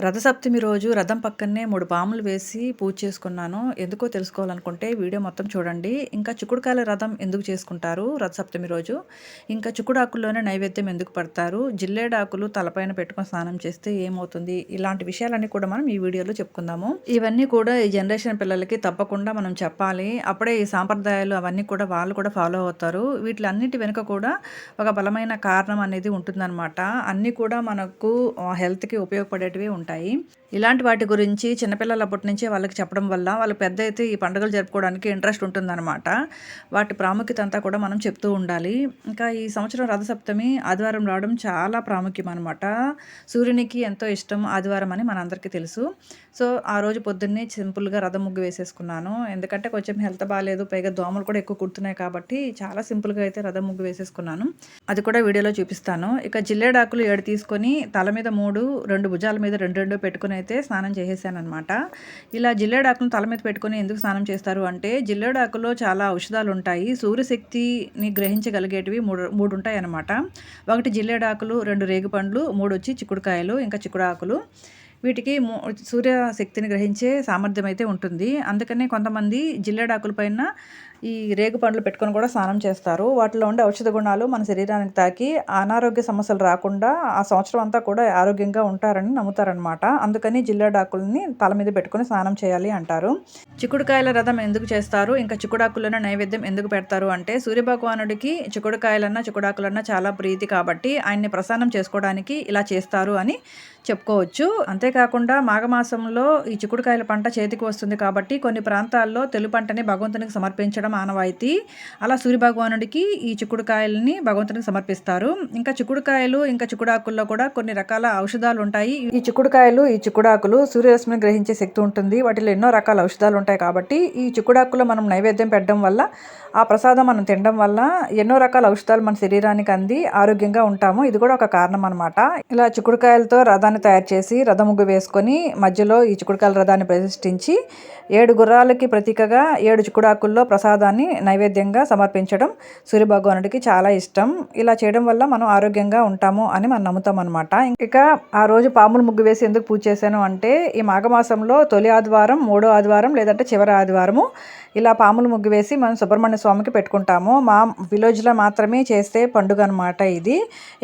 రథసప్తమి రోజు రథం పక్కనే మూడు పాములు వేసి పూజ చేసుకున్నాను. ఎందుకో తెలుసుకోవాలనుకుంటే వీడియో మొత్తం చూడండి. ఇంకా చిక్కుడుకాయల రథం ఎందుకు చేసుకుంటారు రథసప్తమి రోజు? ఇంకా చిక్కుడాకుల్లోనే నైవేద్యం ఎందుకు పడతారు? జిల్లేడాకులు తలపైన పెట్టుకొని స్నానం చేస్తే ఏమవుతుంది? ఇలాంటి విషయాలన్నీ కూడా మనం ఈ వీడియోలో చెప్పుకుందాము. ఇవన్నీ కూడా ఈ జనరేషన్ పిల్లలకి తప్పకుండా మనం చెప్పాలి. అప్పుడే ఈ సాంప్రదాయాలు అవన్నీ కూడా వాళ్ళు కూడా ఫాలో అవుతారు. వీటిలన్నిటి వెనుక కూడా ఒక బలమైన కారణం అనేది ఉంటుందన్నమాట. అన్నీ కూడా మనకు హెల్త్కి ఉపయోగపడేటివి ఉంటాయి. ఉంటాయి. ఇలాంటి వాటి గురించి చిన్నపిల్లలప్పటి నుంచే వాళ్ళకి చెప్పడం వల్ల వాళ్ళు పెద్ద అయితే ఈ పండుగలు జరుపుకోవడానికి ఇంట్రెస్ట్ ఉంటుందన్నమాట. వాటి ప్రాముఖ్యత అంతా కూడా మనం చెప్తూ ఉండాలి. ఇంకా ఈ సంవత్సరం రథసప్తమి ఆదివారం రావడం చాలా ప్రాముఖ్యం అనమాట సూర్యునికి ఎంతో ఇష్టం ఆదివారం అని మనందరికీ తెలుసు. సో ఆ రోజు పొద్దున్నే సింపుల్గా రథం ముగ్గు వేసేసుకున్నాను. ఎందుకంటే కొంచెం హెల్త్ బాగాలేదు పైగా దోమలు కూడా ఎక్కువ కుడుతున్నాయి కాబట్టి చాలా సింపుల్గా అయితే రథం ముగ్గు వేసేసుకున్నాను. అది కూడా వీడియోలో చూపిస్తాను. ఇక జిల్లేడాకులు ఏడు తీసుకొని తల మీద మూడు రెండు భుజాల మీద రెండు రెండు పెట్టుకుని అయితే స్నానం చేసేసాను అనమాట ఇలా జిల్లేడాకులను తల మీద పెట్టుకుని ఎందుకు స్నానం చేస్తారు అంటే జిల్లేడాకులో చాలా ఔషధాలు ఉంటాయి. సూర్యశక్తిని గ్రహించగలిగేటివి మూడు మూడు ఉంటాయి అనమాట ఒకటి జిల్లేడాకులు రెండు రేగుపండ్లు మూడు వచ్చి చిక్కుడుకాయలు ఇంకా చిక్కుడాకులు వీటికి సూర్య శక్తిని గ్రహించే సామర్థ్యం అయితే ఉంటుంది. అందుకనే కొంతమంది జిల్లేడాకుల పైన ఈ రేగు పండ్లు పెట్టుకొని కూడా స్నానం చేస్తారు. వాటిలో ఉండే ఔషధ గుణాలు మన శరీరానికి తాకి అనారోగ్య సమస్యలు రాకుండా ఆ సంవత్సరం అంతా కూడా ఆరోగ్యంగా ఉంటారని నమ్ముతారనమాట అందుకని జిల్లాడాకుల్ని తల మీద పెట్టుకొని స్నానం చేయాలి అంటారు. చిక్కుడుకాయల రథం ఎందుకు చేస్తారు? ఇంకా చిక్కుడాకులను నైవేద్యం ఎందుకు పెడతారు అంటే సూర్యభగవానుడికి చిక్కుడుకాయలన్నా చిక్కుడాకులన్నా చాలా ప్రీతి కాబట్టి ఆయన్ని ప్రసన్నం చేసుకోవడానికి ఇలా చేస్తారు అని చెప్పుకోవచ్చు. అంతేకాకుండా మాఘమాసంలో ఈ చిక్కుడుకాయల పంట చేతికి వస్తుంది కాబట్టి కొన్ని ప్రాంతాల్లో తెలుగు పంటని భగవంతునికి సమర్పించడం మానవాయితీ. అలా సూర్యభగవానుడికి ఈ చిక్కుడుకాయలని భగవంతునికి సమర్పిస్తారు. ఇంకా చిక్కుడుకాయలు ఇంకా చిక్కుడాకుల్లో కూడా కొన్ని రకాల ఔషధాలు ఉంటాయి. ఈ చిక్కుడుకాయలు ఈ చిక్కుడాకులు సూర్యరశ్మిని గ్రహించే శక్తి ఉంటుంది. వాటిలో ఎన్నో రకాల ఔషధాలు ఉంటాయి కాబట్టి ఈ చిక్కుడాకులో మనం నైవేద్యం పెట్టడం వల్ల ఆ ప్రసాదం మనం తినడం వల్ల ఎన్నో రకాల ఔషధాలు మన శరీరానికి అంది ఆరోగ్యంగా ఉంటాము. ఇది కూడా ఒక కారణం అనమాట ఇలా చిక్కుడుకాయలతో రథాన్ని తయారు చేసి రథముగ్గు వేసుకొని మధ్యలో ఈ చిక్కుడుకాయల రథాన్ని ప్రతిష్ఠించి ఏడు గుర్రాలకి ప్రతీకగా ఏడు చిక్కుడాకుల్లో ప్రసాదాన్ని నైవేద్యంగా సమర్పించడం సూర్యభగవానుడికి చాలా ఇష్టం. ఇలా చేయడం వల్ల మనం ఆరోగ్యంగా ఉంటాము అని మనం నమ్ముతాం అనమాట ఇక ఆ రోజు పాములు ముగ్గు వేసి ఎందుకు పూజ చేశాను అంటే ఈ మాఘమాసంలో తొలి ఆదివారం మూడో ఆదివారం లేదంటే చివరి ఆదివారము ఇలా పాములు ముగ్గు వేసి మనం సుబ్రహ్మణ్య స్వామికి పెట్టుకుంటాము. మా విలేజ్లో మాత్రమే చేస్తే పండుగ అనమాట ఇది.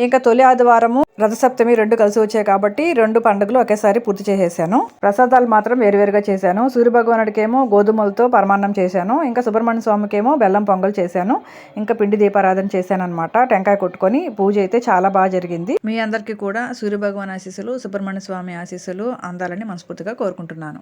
ఇంకా తొలి ఆదివారము రథసప్తమి రెండు కలిసి వచ్చాయి కాబట్టి రెండు పండుగలు ఒకేసారి పూర్తి చేసేసాను. ప్రసాదాలు మాత్రం వేరువేరుగా చేశాను. సూర్యభగవానుడికేమో గోధుమలతో పరమాన్నం చేశాను. ఇంకా సుబ్రహ్మణ్య స్వామికేమో బెల్లం పొంగల్ చేశాను. ఇంకా పిండి దీపారాధన చేశాను అనమాట టెంకాయ కొట్టుకొని పూజ అయితే చాలా బాగా జరిగింది. మీ అందరికీ కూడా సూర్యభగవాన్ ఆశీస్సులు సుబ్రహ్మణ్య స్వామి ఆశీస్సులు అందాలని మనస్ఫూర్తిగా కోరుకుంటున్నాను.